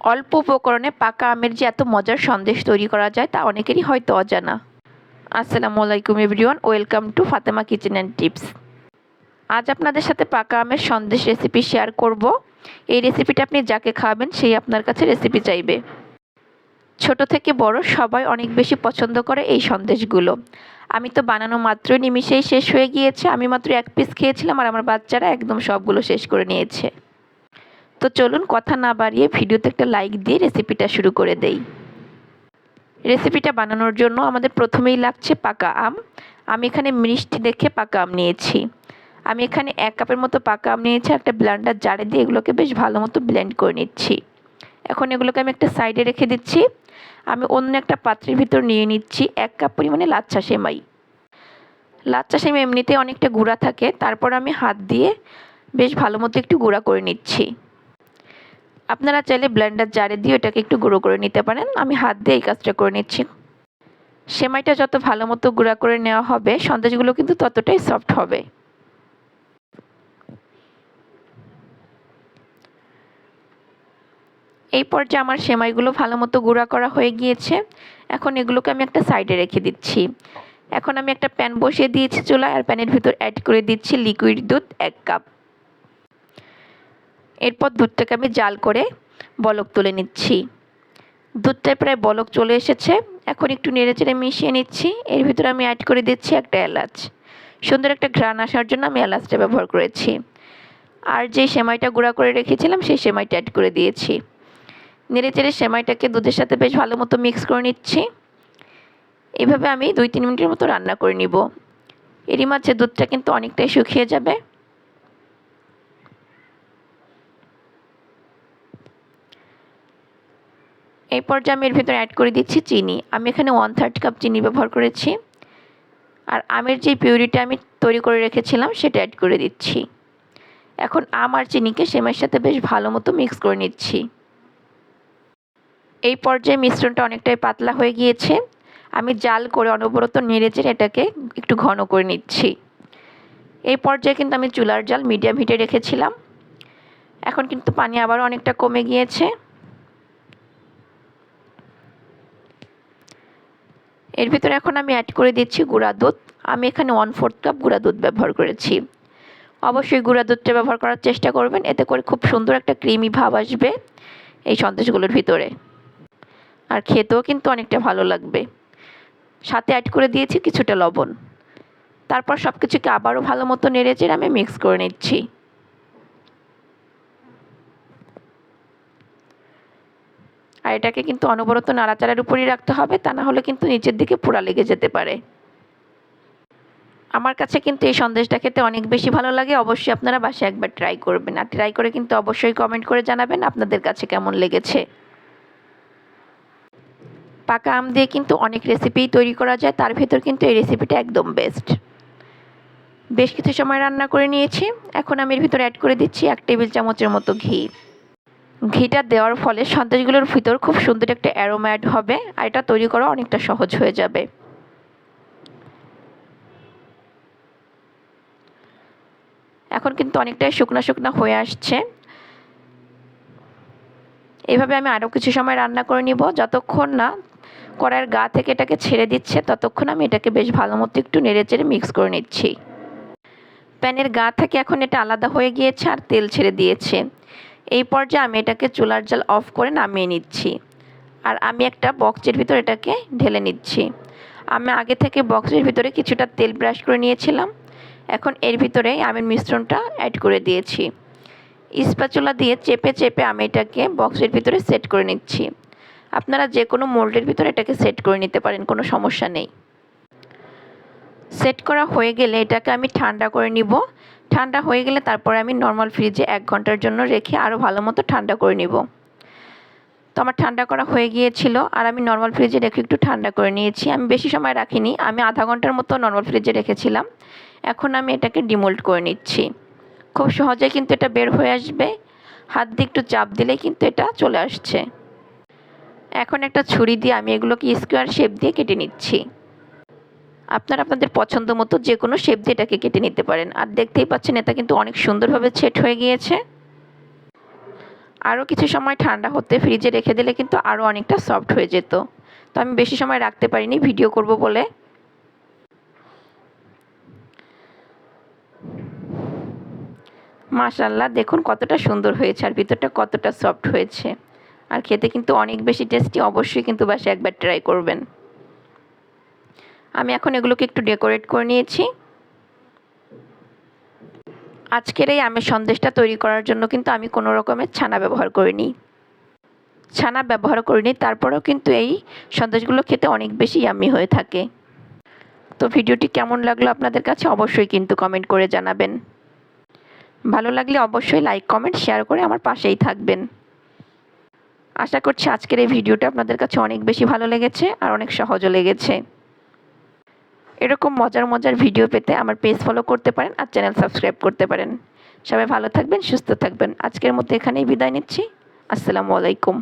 অল্প উপকরণে পাকা আমের যে এত মজার সন্দেশ তৈরি করা যায় তা অনেকেরই হয়তো অজানা। আসসালামু আলাইকুম everyone, welcome to Fatema kitchen and tips. আজ আপনাদের সাথে পাকা আমের সন্দেশ রেসিপি শেয়ার করব। এই রেসিপিটা আপনি যাকে খাওয়াবেন সেই আপনার কাছে রেসিপি চাইবে। ছোট থেকে বড় সবাই অনেক বেশি পছন্দ করে এই সন্দেশগুলো। আমি তো বানানো মাত্রই নিমিশেই শেষ হয়ে গিয়েছে। আমি মাত্র এক পিস খেয়েছিলাম আর আমার বাচ্চারা একদম সবগুলো শেষ করে নিয়েছে। তো চলুন কথা না বাড়িয়ে ভিডিওতে একটা লাইক দিয়ে রেসিপিটা শুরু করে দেই। রেসিপিটা বানানোর জন্য আমাদের প্রথমেই লাগছে পাকা আম। আমি এখানে মিষ্টি দেখে পাকা আম নিয়েছি। আমি এখানে এক কাপের মতো পাকা আম নিয়েছি, একটা ব্লেন্ডার জারে দিয়ে এগুলোকে বেশ ভালো মতো ব্লেন্ড করে নিচ্ছি। এখন এগুলোকে আমি একটা সাইডে রেখে দিচ্ছি। আমি অন্য একটা পাত্রের ভিতর নিয়ে নিচ্ছি এক কাপ পরিমাণে লাচ্ছা সেমাই। লাচ্ছা সেমাই এমনিতে অনেকটা গুঁড়া থাকে, তারপর আমি হাত দিয়ে বেশ ভালো মতো একটু গুঁড়া করে নিচ্ছি। আপনারা চাইলে ব্লেন্ডার জারে দিয়ে এটাকে একটু গুঁড়ো করে নিতে পারেন। আমি হাত দিয়ে এই কাজটা করে নিচ্ছি। সেমাইটা যত ভালো মতো গুঁড়া করে নেওয়া হবে, সন্দেশগুলো কিন্তু ততটাই সফট হবে। এই পর্যায়ে আমার সেমাইগুলো ভালো মতো গুঁড়া করা হয়ে গিয়েছে। এখন এগুলোকে আমি একটা সাইডে রেখে দিচ্ছি। এখন আমি একটা প্যান বসিয়ে দিয়েছি চুলায়, আর প্যানের ভিতর অ্যাড করে দিচ্ছি লিকুইড দুধ এক কাপ। এরপর দুধটাকে আমি জাল করে বলক তুলে নিচ্ছি। দুধটায় প্রায় বলক চলে এসেছে। এখন একটু নেড়ে চেড়ে মিশিয়ে নিচ্ছি। এর ভিতরে আমি অ্যাড করে দিচ্ছি একটা এলাচ। সুন্দর একটা ঘ্রাণ আসার জন্য আমি এলাচটা ব্যবহার করেছি। আর যে সেমাইটা গুঁড়া করে রেখেছিলাম, সেই সেমাইটা অ্যাড করে দিয়েছি। নেড়ে চেড়ে সেমাইটাকে দুধের সাথে বেশ ভালো মতো মিক্স করে নিচ্ছি। এভাবে আমি দুই তিন মিনিটের মতো রান্না করে নিব। এরই মাঝে দুধটা কিন্তু অনেকটাই শুকিয়ে যাবে। এই পর্যায়ে আমি এর ভিতরে অ্যাড করে দিচ্ছি চিনি। আমি এখানে ওয়ান থার্ড কাপ চিনি ব্যবহার করেছি। আর আমের যে পিউরিটা আমি তৈরি করে রেখেছিলাম, সেটা অ্যাড করে দিচ্ছি। এখন আম আর চিনিকে সেমের সাথে বেশ ভালো মতো মিক্স করে নিচ্ছি। এই পর্যায়ে মিশ্রণটা অনেকটাই পাতলা হয়ে গিয়েছে। আমি জাল করে অনবরত নেড়ে চেড়ে এটাকে একটু ঘন করে নিচ্ছি। এই পর্যায়ে কিন্তু আমি চুলার জাল মিডিয়াম হিটে রেখেছিলাম। এখন কিন্তু পানি আবার অনেকটা কমে গিয়েছে। এর ভিতরে এখন আমি অ্যাড করে দিচ্ছি গুঁড়া দুধ। আমি এখানে ওয়ান ফোর্থ কাপ গুঁড়া দুধ ব্যবহার করেছি। অবশ্যই গুঁড়া দুধটা ব্যবহার করার চেষ্টা করবেন, এতে করে খুব সুন্দর একটা ক্রিমি ভাব আসবে এই সন্দেশগুলোর ভিতরে। আর খেতেও কিন্তু অনেকটা ভালো লাগবে। সাথে অ্যাড করে দিয়েছি কিছুটা লবণ। তারপর সব কিছুকে আবারও ভালো মতো নেড়ে চেড়ে আমি মিক্স করে নিচ্ছি। আর এটাকে কিন্তু অনবরত নাড়াচাড়ার উপরই রাখতে হবে, তা না হলে কিন্তু নিচের দিকে পোড়া লেগে যেতে পারে। আমার কাছে কিন্তু এই সন্দেশটা খেতে অনেক বেশি ভালো লাগে, অবশ্যই আপনারা বাসায় একবার ট্রাই করবেন। আর ট্রাই করে কিন্তু অবশ্যই কমেন্ট করে জানাবেন আপনাদের কাছে কেমন লেগেছে। পাকা আম দিয়ে কিন্তু অনেক রেসিপিই তৈরি করা যায়, তার ভেতর কিন্তু এই রেসিপিটা একদম বেস্ট বেশ কিছু সময় রান্না করে নিয়েছি, এখন আমি এর ভিতরে অ্যাড করে দিচ্ছি এক টেবিল চামচের মতো ঘি। ঘিটা দেওয়ার ফলে সন্দেশগুলোর ভিতর খুব সুন্দর একটা অ্যারোমা অ্যাড হবে, আর এটা তৈরি করা অনেকটা সহজ হয়ে যাবে। এখন কিন্তু অনেকটাই শুকনা শুকনা হয়ে আসছে। এভাবে আমি আরও কিছু সময় রান্না করে নিব। যতক্ষণ না কড়াইয়ের গা থেকে এটাকে ছেড়ে দিচ্ছে, ততক্ষণ আমি এটাকে বেশ ভালো মতো একটু নেড়ে চেড়ে মিক্স করে নিচ্ছি। প্যানের গা থেকে এখন এটা আলাদা হয়ে গিয়েছে আর তেল ছেড়ে দিয়েছে। এই পর্যায়ে আমি এটাকে চুলার জাল অফ করে নামিয়ে নিচ্ছি। আর আমি একটা বক্সের ভিতর এটাকে ঢেলে নিচ্ছি। আমি আগে থেকে বক্সের ভিতরে কিছুটা তেল ব্রাশ করে নিয়েছিলাম। এখন এর ভিতরে আমের মিশ্রণটা অ্যাড করে দিয়েছি। ইস্পাচুলা দিয়ে চেপে চেপে আমি এটাকে বক্সের ভিতরে সেট করে নিচ্ছি। আপনারা যে কোনো মোল্ডের ভিতরে এটাকে সেট করে নিতে পারেন, কোনো সমস্যা নেই। সেট করা হয়ে গেলে এটাকে আমি ঠান্ডা করে নিব। ঠান্ডা হয়ে গেলে তারপরে আমি নর্মাল ফ্রিজে এক ঘণ্টার জন্য রেখে আরও ভালো মতো ঠান্ডা করে নিব। তো আমার ঠান্ডা করা হয়ে গিয়েছিল আর আমি নর্মাল ফ্রিজে রেখে একটু ঠান্ডা করে নিয়েছি। আমি বেশি সময় রাখিনি, আমি আধা ঘণ্টার মতো নর্মাল ফ্রিজে রেখেছিলাম। এখন আমি এটাকে ডিমোল্ড করে নিচ্ছি। খুব সহজে কিন্তু এটা বের হয়ে আসবে, হাত দিয়ে একটু চাপ দিলেই কিন্তু এটা চলে আসছে। এখন একটা ছুরি দিয়ে আমি এগুলোকে স্কোয়ার শেপ দিয়ে কেটে নিচ্ছি। আপনারা আপনাদের পছন্দ মতো যে কোনো শেপ দিয়ে এটাকে কেটে নিতে পারেন। আর দেখতেই পাচ্ছেন, এটা কিন্তু অনেক সুন্দরভাবে সেট হয়ে গিয়েছে। আরও কিছু সময় ঠান্ডা হতে ফ্রিজে রেখে দিলে কিন্তু আরও অনেকটা সফট হয়ে যেত। তো আমি বেশি সময় রাখতে পারিনি ভিডিও করব বলে। মাশাল্লাহ দেখুন কতটা সুন্দর হয়েছে আর ভিতরটা কতটা সফট হয়েছে। আর খেতে কিন্তু অনেক বেশি টেস্টি অবশ্যই কিন্তু বাসে একবার ট্রাই করবেন। আমি এখন এগুলোকে একটু ডেকোরেট করে নিয়েছি। আজকের এই আমের সন্দেশটা তৈরি করার জন্য কিন্তু আমি কোনো রকমের ছানা ব্যবহার করিনি। ছানা ব্যবহার করিনি, তারপরেও কিন্তু এই সন্দেশগুলো খেতে অনেক বেশি ইয়াম্মি হয়ে থাকে। তো ভিডিওটি কেমন লাগল আপনাদের কাছে অবশ্যই কিন্তু কমেন্ট করে জানাবেন। ভালো লাগলে অবশ্যই লাইক কমেন্ট শেয়ার করে আমার পাশেই থাকবেন। আশা করছি আজকের এই ভিডিওটা আপনাদের কাছে অনেক বেশি ভালো লেগেছে আর অনেক সহজও লেগেছে। এরকম মজার মজার ভিডিও পেতে আমার পেজ ফলো করতে পারেন আর চ্যানেল সাবস্ক্রাইব করতে পারেন। সবাই ভালো থাকবেন, সুস্থ থাকবেন। আজকের মধ্যে এখানেই বিদায় নিচ্ছি। আসসালামু আলাইকুম।